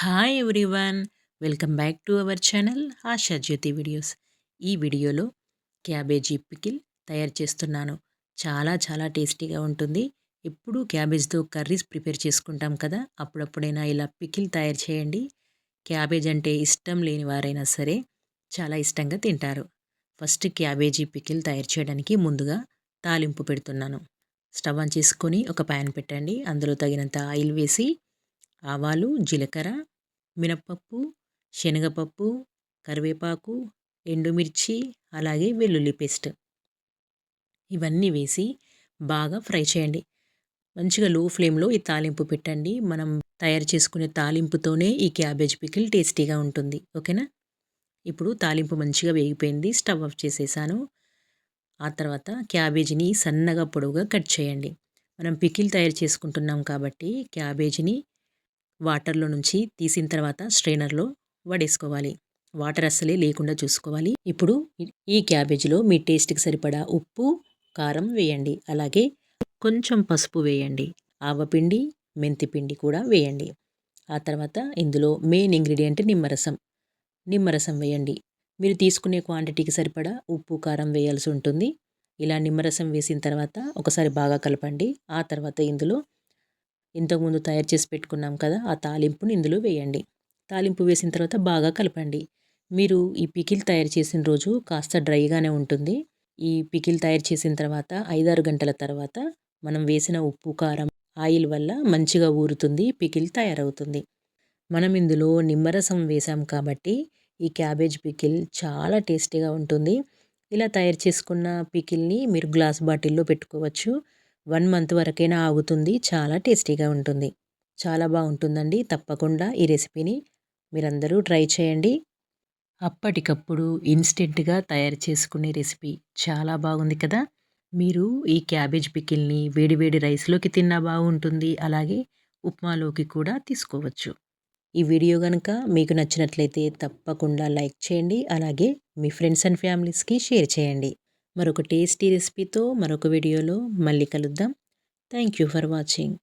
Hi everyone welcome back to our channel Asha Jyothi videos ఈ వీడియోలో cabbage pickle తయారు చేస్తున్నాను. చాలా చాలా టేస్టీగా ఉంటుంది. ఎప్పుడూ క్యాబేజ్తో కర్రీస్ ప్రిపేర్ చేసుకుంటాం కదా అప్పుడప్పుడైనా ఇలా పికిల్ తయారు చేయండి. క్యాబేజ్ అంటే ఇష్టం లేని వారైనా సరే చాలా ఇష్టంగా తింటారు. ఫస్ట్ క్యాబేజీ పికిల్ తయారు చేయడానికి ముందుగా తాలింపు పెడుతున్నాను. స్టవ్ ఆన్ చేసుకొని ఒక ప్యాన్ పెట్టండి. అందులో తగినంత ఆయిల్ వేసి ఆవాలు జీలకర్ర మినప్పప్పు శనగపప్పు కరివేపాకు ఎండుమిర్చి అలాగే వెల్లుల్లి పేస్ట్. ఇవన్నీ వేసి బాగా ఫ్రై చేయండి. మంచిగా లో ఫ్లేమ్లో ఈ తాలింపు పెట్టండి. మనం తయారు చేసుకునే తాలింపుతోనే ఈ క్యాబేజ్ పికిల్ టేస్టీగా ఉంటుంది. ఓకేనా? ఇప్పుడు తాలింపు మంచిగా వేగిపోయింది. స్టవ్ ఆఫ్ చేసేసాను. ఆ తర్వాత క్యాబేజీని సన్నగా పొడవుగా కట్ చేయండి. మనం పికిల్ తయారు చేసుకుంటున్నాం కాబట్టి క్యాబేజీని వాటర్లో నుంచి తీసిన తర్వాత స్ట్రైనర్లో వడేసుకోవాలి. వాటర్ అస్సలే లేకుండా చూసుకోవాలి. ఇప్పుడు ఈ క్యాబేజీలో మీ టేస్ట్కి సరిపడా ఉప్పు కారం వేయండి. అలాగే కొంచెం పసుపు వేయండి. ఆవపిండి మెంతిపిండి కూడా వేయండి. ఆ తర్వాత ఇందులో మెయిన్ ఇంగ్రీడియంట్ నిమ్మరసం. నిమ్మరసం వేయండి. మీరు తీసుకునే క్వాంటిటీకి సరిపడా ఉప్పు కారం వేయాల్సి ఉంటుంది. ఇలా నిమ్మరసం వేసిన తర్వాత ఒకసారి బాగా కలపండి. ఆ తర్వాత ఇందులో ఇంతకుముందు తయారు చేసి పెట్టుకున్నాం కదా ఆ తాలింపుని ఇందులో వేయండి. తాలింపు వేసిన తర్వాత బాగా కలపండి. మీరు ఈ పికిల్ తయారు చేసిన రోజు కాస్త డ్రైగానే ఉంటుంది. ఈ పికిల్ తయారు చేసిన తర్వాత ఐదారు గంటల తర్వాత మనం వేసిన ఉప్పు కారం ఆయిల్ వల్ల మంచిగా ఊరుతుంది పికిల్ తయారవుతుంది. మనం ఇందులో నిమ్మరసం వేసాం కాబట్టి ఈ క్యాబేజ్ పికిల్ చాలా టేస్టీగా ఉంటుంది. ఇలా తయారు చేసుకున్న పికిల్ని మీరు గ్లాస్ బాటిల్లో పెట్టుకోవచ్చు. వన్ మంత్ వరకైనా ఆగుతుంది చాలా టేస్టీగా ఉంటుంది. చాలా బాగుంటుందండి. తప్పకుండా ఈ రెసిపీని మీరందరూ ట్రై చేయండి. అప్పటికప్పుడు ఇన్స్టెంట్గా తయారు చేసుకునే రెసిపీ చాలా బాగుంది కదా! మీరు ఈ క్యాబేజ్ పికిల్ని వేడివేడి రైస్లోకి తిన్నా బాగుంటుంది. అలాగే ఉప్మాలోకి కూడా తీసుకోవచ్చు. ఈ వీడియో కనుక మీకు నచ్చినట్లయితే తప్పకుండా లైక్ చేయండి. అలాగే మీ ఫ్రెండ్స్ అండ్ ఫ్యామిలీస్కి షేర్ చేయండి. మరొక టేస్టీ రెసిపీతో మరొక వీడియోలో మళ్ళీ కలుద్దాం. Thank you for watching